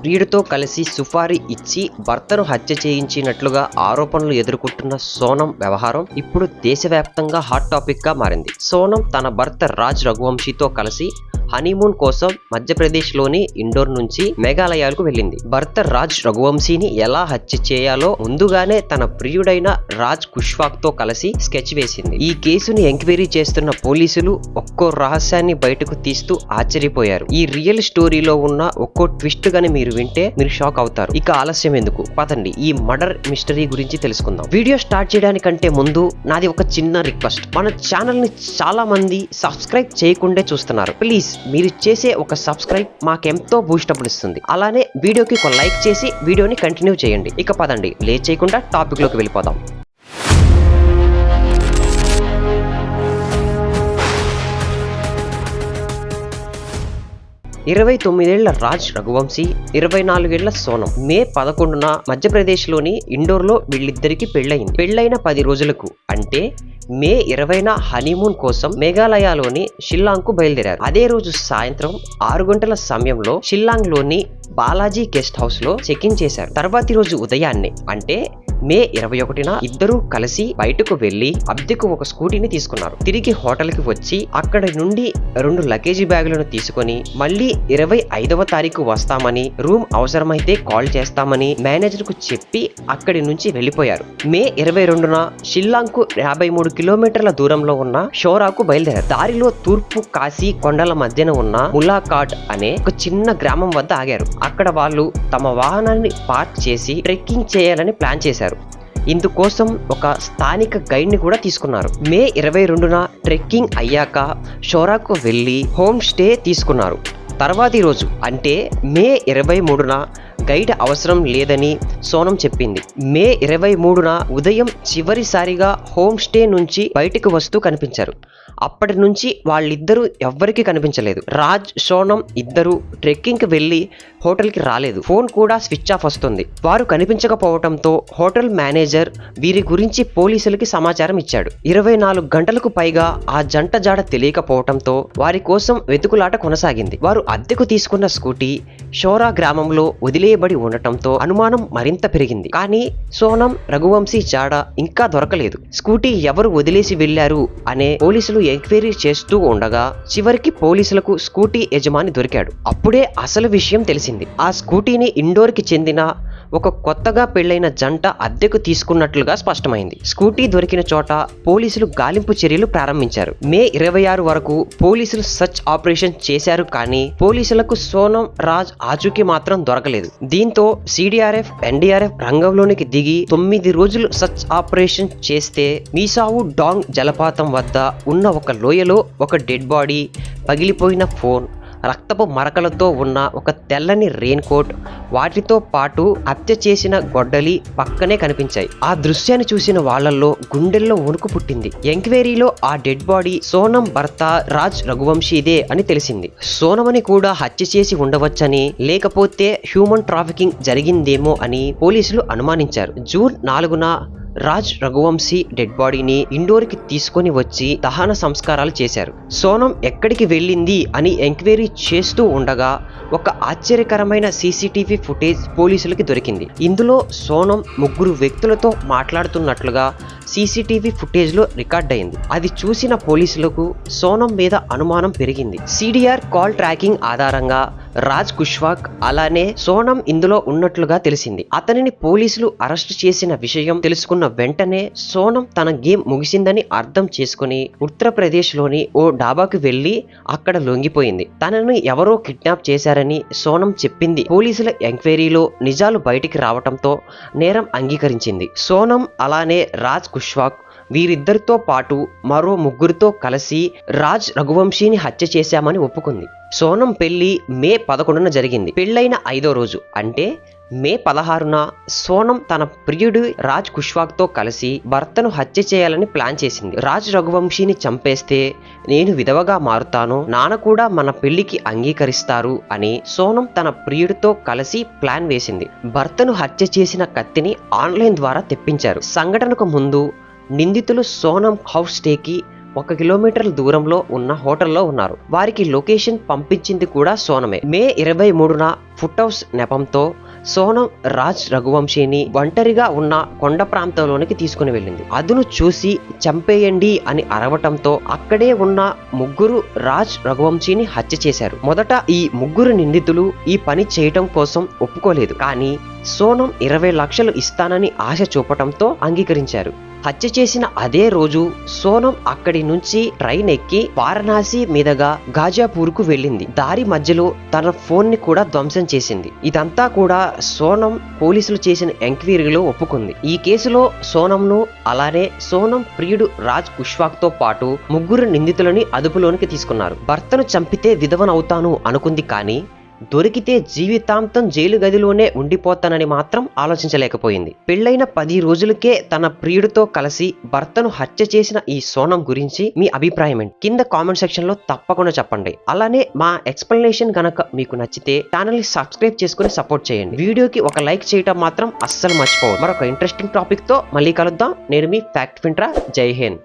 ప్రియుడితో కలిసి సుపారీ ఇచ్చి భర్తను హత్య చేయించినట్లుగా ఆరోపణలు ఎదుర్కొంటున్న సోనం వ్యవహారం ఇప్పుడు దేశవ్యాప్తంగా హాట్ టాపిక్గా మారింది. సోనం తన భర్త రాజ్ రఘువంశీతో కలిసి హనీమూన్ కోసం మధ్యప్రదేశ్లోని ఇండోర్ నుంచి మేఘాలయాలకు వెళ్ళింది. భర్త రాజ్ రఘువంశీని ఎలా హత్య చేయాలో ముందుగానే తన ప్రియుడైన రాజ్ కుష్వాక్తో కలిసి స్కెచ్ వేసింది. ఈ కేసుని ఎంక్వైరీ చేస్తున్న పోలీసులు ఒక్కో రహస్యాన్ని బయటకు తీస్తూ ఆశ్చర్యపోయారు. ఈ రియల్ స్టోరీలో ఉన్న ఒక్కో ట్విస్ట్ గాని మీరు వింటే మీరు షాక్ అవుతారు. ఇక ఆలస్యం ఎందుకు? పదండి ఈ మర్డర్ మిస్టరీ గురించి తెలుసుకుందాం. వీడియో స్టార్ట్ చేయడానికంటే ముందు నాది ఒక చిన్న రిక్వెస్ట్. మన ఛానల్ని చాలా మంది సబ్స్క్రైబ్ చేయకుండా చూస్తున్నారు. ప్లీజ్ మీరు చేసే ఒక సబ్స్క్రైబ్ మాకెంతో బూస్టప్ ఇస్తుంది అలానే వీడియోకి ఒక లైక్ చేసి వీడియోని కంటిన్యూ చేయండి. ఇక పదండి లేట్ చేయకుండా టాపిక్లోకి వెళ్ళిపోదాం. ఇరవై తొమ్మిదేళ్ళ రాజ్ రఘువంశీ ఇరవై నాలుగేళ్ళ సోనం. మే పదకొండున మధ్యప్రదేశ్లోని ఇండోర్లో వీళ్ళిద్దరికి పెళ్ళయింది. పెళ్ళైన పది రోజులకు అంటే మే ఇరవైన హనీమూన్ కోసం మేఘాలయలోని షిల్లాంగ్కు బయలుదేరారు. అదే రోజు సాయంత్రం ఆరు గంటల సమయంలో షిల్లాంగ్లోని బాలాజీ గెస్ట్ హౌస్లో చెక్ ఇన్ చేశారు. తర్వాతి రోజు ఉదయాన్నే అంటే మే ఇరవై ఒకటిన ఇద్దరూ కలిసి బయటకు వెళ్ళి అద్దెకు ఒక స్కూటీని తీసుకున్నారు. తిరిగి హోటల్కి వచ్చి అక్కడి నుండి రెండు లగేజీ బ్యాగులను తీసుకొని మళ్ళీ ఇరవై ఐదవ తారీఖు వస్తామని రూమ్ అవసరమైతే కాల్ చేస్తామని మేనేజర్కు చెప్పి అక్కడి నుంచి వెళ్ళిపోయారు మే ఇరవై రెండున షిల్లాంగ్కు యాభై మూడు కిలోమీటర్ల దూరంలో ఉన్న షోరాకు బయలుదేరారు. దారిలో తూర్పు కాశీ కొండల మధ్యన ఉన్న ములాకాట్ అనే ఒక చిన్న గ్రామం వద్ద ఆగారు. అక్కడ వాళ్ళు తమ వాహనాన్ని పార్క్ చేసి ట్రెక్కింగ్ చేయాలని ప్లాన్ చేశారు. ఇందుకోసం ఒక స్థానిక గైడ్ని కూడా తీసుకున్నారు. మే ఇరవై రెండున ట్రెక్కింగ్ అయ్యాక షోరాకు వెళ్ళి హోమ్ స్టే తీసుకున్నారు. తర్వాతి రోజు అంటే మే ఇరవై మూడున గైడ్ అవసరం లేదని సోనం చెప్పింది. మే ఇరవై మూడున ఉదయం చివరిసారిగా హోమ్ స్టే నుంచి బయటకు వస్తూ కనిపించారు. అప్పటి నుంచి వాళ్ళిద్దరూ ఎవ్వరికీ కనిపించలేదు. రాజ్ సోనం ఇద్దరు ట్రెక్కింగ్కి వెళ్ళి హోటల్కి రాలేదు. ఫోన్ కూడా స్విచ్ ఆఫ్ వస్తుంది. వారు కనిపించకపోవడంతో హోటల్ మేనేజర్ వీరి గురించి పోలీసులకి సమాచారం ఇచ్చాడు. ఇరవై నాలుగు గంటలకు పైగా ఆ జంట జాడ తెలియకపోవడంతో వారి కోసం వెతుకులాట కొనసాగింది. వారు అద్దెకు తీసుకున్న స్కూటీ షోరా గ్రామంలో వేయబడి ఉండటంతో అనుమానం మరింత పెరిగింది. కానీ సోనం రఘువంశీ జాడ ఇంకా దొరకలేదు. స్కూటీ ఎవరు వదిలేసి వెళ్ళారు అనే పోలీసులు ఎంక్వైరీ చేస్తూ ఉండగా చివరికి పోలీసులకు స్కూటీ యజమాని దొరికాడు. అప్పుడే అసలు విషయం తెలిసింది. ఆ స్కూటీని ఇండోర్కి చెందిన ఒక కొత్తగా పెళ్ళైన జంట అద్దెకు తీసుకున్నట్లుగా స్పష్టమైంది. స్కూటీ దొరికిన చోట పోలీసులు గాలింపు చర్యలు ప్రారంభించారు. మే ఇరవై ఆరు వరకు పోలీసులు సర్చ్ ఆపరేషన్ చేశారు కానీ పోలీసులకు సోనం రాజ్ ఆచూకీ మాత్రం దొరకలేదు. దీంతో సిడిఆర్ఎఫ్ ఎన్డీఆర్ఎఫ్ రంగంలోనికి దిగి తొమ్మిది రోజులు సర్చ్ ఆపరేషన్ చేస్తే మీసావు డాంగ్ జలపాతం వద్ద ఉన్న ఒక లోయలో ఒక డెడ్ బాడీ పగిలిపోయిన ఫోన్ రక్తపు మరకలతో ఉన్న ఒక తెల్లని రెయిన్ కోట్ వాటితో పాటు హత్య చేసిన గొడ్డలి పక్కనే కనిపించాయి. ఆ దృశ్యాన్ని చూసిన వాళ్ళల్లో గుండెల్లో వణుకు పుట్టింది. ఎంక్వైరీలో ఆ డెడ్ బాడీ సోనం భర్త రాజ్ రఘువంశీదే అని తెలిసింది. సోనమని కూడా హత్య చేసి ఉండవచ్చని లేకపోతే హ్యూమన్ ట్రాఫికింగ్ జరిగిందేమో అని పోలీసులు అనుమానించారు. జూన్ నాలుగున రాజ్ రఘువంశీ డెడ్ బాడీని ఇండోర్కి తీసుకొని వచ్చి దహన సంస్కారాలు చేశారు. సోనం ఎక్కడికి వెళ్ళింది అని ఎంక్వైరీ చేస్తూ ఉండగా ఒక ఆశ్చర్యకరమైన సీసీటీవీ ఫుటేజ్ పోలీసులకి దొరికింది. ఇందులో సోనం ముగ్గురు వ్యక్తులతో మాట్లాడుతున్నట్లుగా సీసీటీవీ ఫుటేజ్లో రికార్డ్ అయింది అది చూసిన పోలీసులకు సోనం మీద అనుమానం పెరిగింది. సిడిఆర్ కాల్ ట్రాకింగ్ ఆధారంగా రాజ్ కుష్వాక్ అలానే సోనం ఇందులో ఉన్నట్లుగా తెలిసింది. అతనిని పోలీసులు అరెస్ట్ చేసిన విషయం తెలుసుకున్న వెంటనే సోనం తన గేమ్ ముగిసిందని అర్థం చేసుకుని ఉత్తరప్రదేశ్లోని ఓ డాబాకు వెళ్ళి అక్కడ లొంగిపోయింది. తనను ఎవరో కిడ్నాప్ చేశారని సోనం చెప్పింది. పోలీసుల ఎంక్వైరీలో నిజాలు బయటికి రావటంతో నేరం అంగీకరించింది. సోనం అలానే రాజ్ కుష్వాక్ వీరిద్దరితో పాటు మరో ముగ్గురితో కలిసి రాజ్ రఘువంశీని హత్య చేశామని ఒప్పుకుంది. సోనం పెళ్ళి మే పదకొండున జరిగింది. పెళ్ళైన ఐదో రోజు. అంటే మే పదహారున సోనం తన ప్రియుడు రాజ్ కుష్వాక్తో కలిసి భర్తను హత్య చేయాలని ప్లాన్ చేసింది. రాజ్ రఘువంశీని చంపేస్తే నేను విధవగా మారుతాను నాన్న కూడా మన పెళ్ళికి అంగీకరిస్తారు అని సోనం తన ప్రియుడితో కలిసి ప్లాన్ వేసింది. భర్తను హత్య చేసిన కత్తిని ఆన్లైన్ ద్వారా తెప్పించారు. సంఘటనకు ముందు నిందితులు సోనం హౌస్ స్టేకి ఒక కిలోమీటర్ల దూరంలో ఉన్న హోటల్లో ఉన్నారు. వారికి లొకేషన్ పంపించింది కూడా సోనమే. మే ఇరవై మూడున ఫుట్ హౌస్ నెపంతో సోనం రాజ్ రఘువంశీని ఒంటరిగా ఉన్న కొండ ప్రాంతంలోనికి తీసుకుని వెళ్ళింది. అదును చూసి చంపేయండి అని అరవటంతో అక్కడే ఉన్న ముగ్గురు రాజ్ రఘువంశీని హత్య చేశారు. మొదట ఈ ముగ్గురు నిందితులు ఈ పని చేయటం కోసం ఒప్పుకోలేదు. కానీ సోనం ఇరవై లక్షలు ఇస్తానని ఆశ చూపటంతో అంగీకరించారు. హత్య చేసిన అదే రోజు సోనం అక్కడి నుంచి ట్రైన్ ఎక్కి వారణాసి మీదుగా గాజాపూర్కు వెళ్ళింది. దారి మధ్యలో తన ఫోన్ని కూడా ధ్వంసం చేసింది. ఇదంతా కూడా సోనం పోలీసులు చేసిన ఎంక్వైరీలో ఒప్పుకుంది. ఈ కేసులో సోనంను అలానే సోనం ప్రియుడు రాజ్ కుష్వాక్తో పాటు ముగ్గురు నిందితులని అదుపులోనికి తీసుకున్నారు. భర్తను చంపితే విధవనవుతాను అనుకుంది కానీ దొరికితే జీవితాంతం జైలు గదిలోనే ఉండిపోతానని మాత్రం ఆలోచించలేకపోయింది. పెళ్ళైన పది రోజులకే తన ప్రియుడితో కలిసి భర్తను హత్య చేసిన ఈ సోనం గురించి మీ అభిప్రాయం ఏంటి? కింద కామెంట్ సెక్షన్లో తప్పకుండా చెప్పండి. అలానే మా ఎక్స్ప్లెనేషన్ గనక మీకు నచ్చితే ఛానల్ని సబ్స్క్రైబ్ చేసుకుని సపోర్ట్ చేయండి. వీడియోకి ఒక లైక్ చేయటం మాత్రం అస్సలు మర్చిపోవద్దు. మరొక ఇంట్రెస్టింగ్ టాపిక్తో మళ్ళీ కలుద్దాం. నేను మీ ఫ్యాక్ట్ ఫింట్రా జై హింద్.